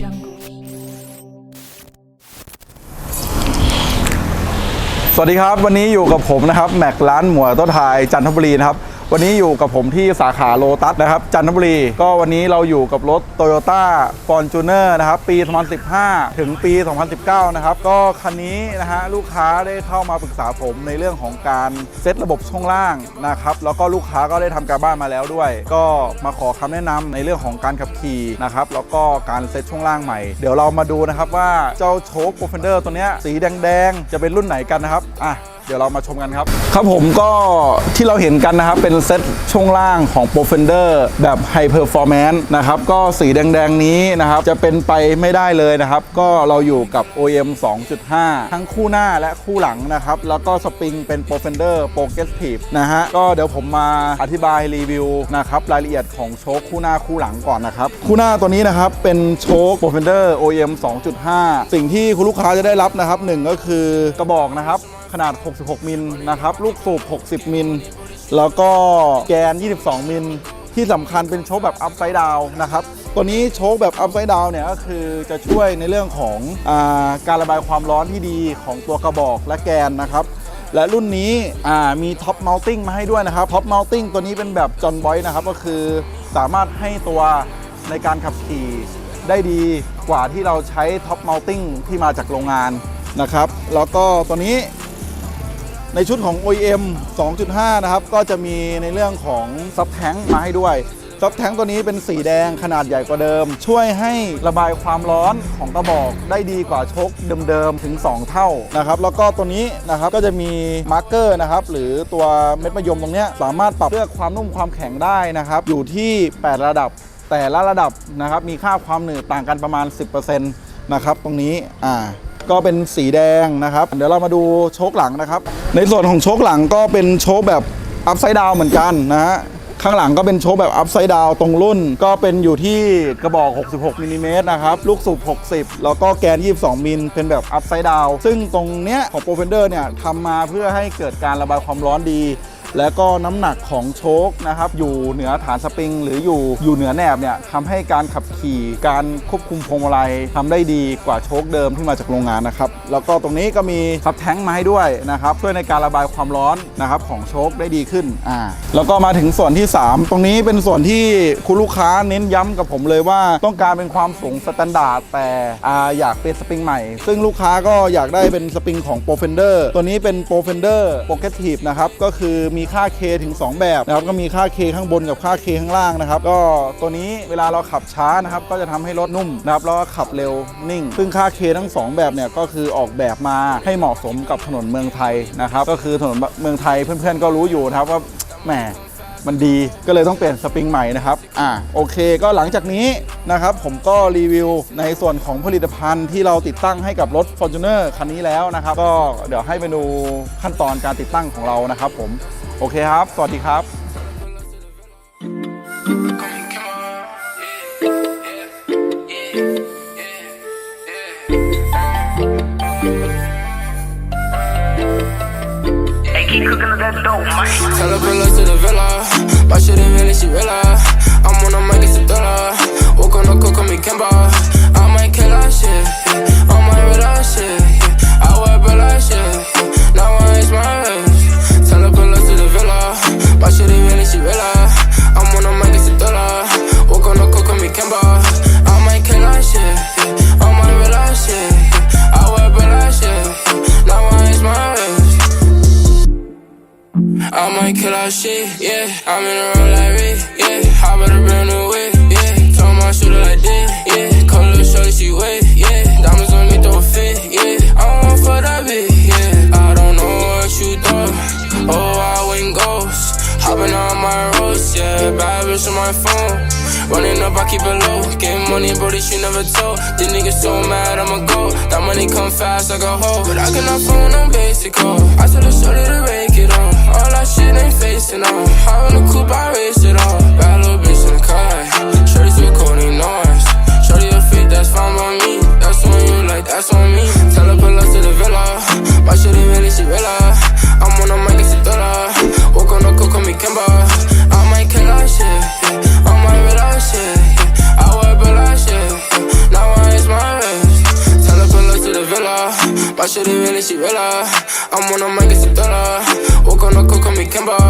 jungle. สวัสดีครับ วันนี้อยู่กับผมนะครับ แม็กร้านหมวยต้นทายจันทบุรีนะครับ วันนี้อยู่กับผมที่สาขาโลตัสนะครับ จันทบุรี ก็วันนี้เราอยู่กับรถ Toyota Fortuner นะครับ ปี 2015 ถึงปี 2019 นะครับ ก็คันนี้นะฮะลูกค้าได้เข้ามาปรึกษาผมในเรื่องของการเซตระบบช่วงล่างนะครับ แล้วก็ลูกค้าก็ได้ทำการบ้านมาแล้วด้วย ก็มาขอคำแนะนำในเรื่องของการขับขี่นะครับ แล้วก็การเซตช่วงล่างใหม่ เดี๋ยวเรามาดูนะครับว่าเจ้าโชคโปรเฟนเดอร์ตัวเนี้ยสีแดงๆจะเป็นรุ่นไหนกันนะครับอะ เดี๋ยวเรามาชมกันครับ ครับผมก็ที่เราเห็นกันนะครับ เป็นเซตช่วงล่างของ p r o f e n d e r แบบ High Performance นะครับ ก็สีแดงๆนี้นะครับ จะเป็นไปไม่ได้เลยนะครับ ก็เราอยู่กับ OEM 2.5 ทั้งคู่หน้าและคู่หลังนะครับ แล้วก็สปริงเป็น p r o f e n d e r Progressive นะฮะ ก็เดี๋ยวผมมาอธิบายรีวิวนะครับ รายละเอียดของโชคคู่หน้าคู่หลังก่อนนะครับ คู่หน้าตัวนี้นะครับ เป็นโชค p r o f e n d e r OEM 2.5 สิ่งที่คุณลูกค้าจะได้รับนะครับหนึ่งก็คือกระบอกนะครับ ขนาด 66 มิลนะครับ ลูกสูบ 60 มิล แล้วก็แกน 22 มิล ที่สำคัญเป็นโชคแบบอัพไซด์ดาวนะครับ ตัวนี้โชคแบบอัพไซด์ดาวเนี่ยก็คือจะช่วยในเรื่องของอาการระบายความร้อนที่ดีของตัวกระบอกและแกนนะครับและรุ่นนี้มีท็อป m ม u ติ้งมาให้ด้วยนะครับท็อป m ม u ติ้งตัวนี้เป็นแบบจอ h นบอยนะครับ ก็คือสามารถให้ตัวในการขับขี่ได้ดีกว่าที่เราใช้ท็อป m ม u ติ้งที่มาจากโรงงานนะครับ แล้วก็ตัวนี้ ในชุดของ OEM 2.5 นะครับ ก็จะมีในเรื่องของซับแท้งมาให้ด้วยซับแท้งตัวนี้เป็นสีแดงขนาดใหญ่กว่าเดิม ช่วยให้ระบายความร้อนของกระบอกได้ดีกว่าชกเดิมๆถึง 2 เท่านะครับ แล้วก็ตัวนี้นะครับก็จะมีมาร์กเกอร์นะครับ หรือตัวเม็ดมะยมตรงนี้สามารถปรับเลือกความนุ่มความแข็งได้นะครับ อยู่ที่ 8 ระดับ แต่ละระดับนะครับมีค่าความหนืดต่างกันประมาณ 10%นะครับตรงนี้อ่า ก็เป็นสีแดงนะครับ เดี๋ยวเรามาดูโชคหลังนะครับ ในส่วนของโชคหลังก็เป็นโชคแบบอัพไซด์ดาวเหมือนกันนะฮะข้างหลังก็เป็นโชคแบบอัพไซด์ดาวตรงรุ่น ก็เป็นอยู่ที่กระบอก 66มิลลิเมตรนะครับ ลูกสูบ 60 แล้วก็แกน 22 มิลเป็นแบบอัพไซด์ดาวซึ่งตรงเนี้ยของโปรเฟนเดอร์เนี่ยทำมาเพื่อให้เกิดการระบายความร้อนดี แล้วก็น้ำหนักของโชคนะครับอยู่เหนือฐานสปริง หรืออยู่อยู่เหนือแหนบเนี่ยทำให้การขับขี่การควบคุมพวงมาลัยทำได้ดีกว่าโชคเดิมที่มาจากโรงงานนะครับแล้วก็ตรงนี้ก็มีซับแท้งมาให้ด้วยนะครับช่วยในการระบายความร้อนนะครับของโชคได้ดีขึ้นอ่าแล้วก็มาถึงส่วนที่ 3 ตรงนี้เป็นส่วนที่คุณลูกค้าเน้นย้ำกับผมเลยว่าต้องการเป็นความสูงสแตนดาร์ดแต่อาอยากเป็นสปริงใหม่ ซึ่งลูกค้าก็อยากได้เป็นสปริงของ p r o f e n d e r ตัวนี้เป็น p r o f e n d e r Progressive นะครับก็คือมีีค่า K ถึง 2 แบบนะครับก็มีค่า K ข้างบนกับค่า K ข้างล่างนะครับก็ตัวนี้เวลาเราขับช้านะครับก็จะทำให้รถนุ่มนะครับแล้วก็ขับเร็วนิ่ง ซึ่งค่า K ทั้ง 2 แบบเนี่ยก็คือออกแบบมาให้เหมาะสมกับถนนเมืองไทยนะครับก็คือถนนเมืองไทยเพื่อนๆก็รู้อยู่นะครับว่าแหม มันดีก็เลยต้องเปลี่ยนสปริงใหม่นะครับอ่าโอเค ก็หลังจากนี้นะครับผมก็รีวิวในส่วนของผลิตภัณฑ์ที่เราติดตั้งให้กับรถ Fortuner คันนี้แล้วนะครับ ก็เดี๋ยวให้ไปดูขั้นตอนการติดตั้งของเรานะครับผมโอเคครับ สวัสดีครับ Hey, keep cooking up that dope, man. Tell her pull up to the villa. My shit ain't really, she. I'm on a mic, it's a thriller. I kill our shit, yeah. I'm in a roll like Rick, yeah. How about a brand new whip, yeah. Told my shooter like this, yeah. Call little shorty, she wet, yeah. Diamonds on me, throw a fit, yeah. I don't for that bitch, yeah. I don't know what you thought. Oh, I went ghost. Hopping on my roast, yeah. Bad bitch on my phone. Running up, I keep it low. Getting money, bro, this you never told. These niggas so mad, I'ma go. That money come fast, I go hold. But I cannot phone on basic call. I told her shorty to on me. Tell her pull up to the villa. my shit it really? She real I'm on a mic, it's a dollar. Walk on the cook, call me Kimba. I might kill our shit. Yeah. I might real our shit. Yeah. I wear bill our shit. Now I is my wrist. Tell her pull up to the villa. my shit it really? She real I'm on a mic, it's a dollar. Walk on the cook, call me Kimba.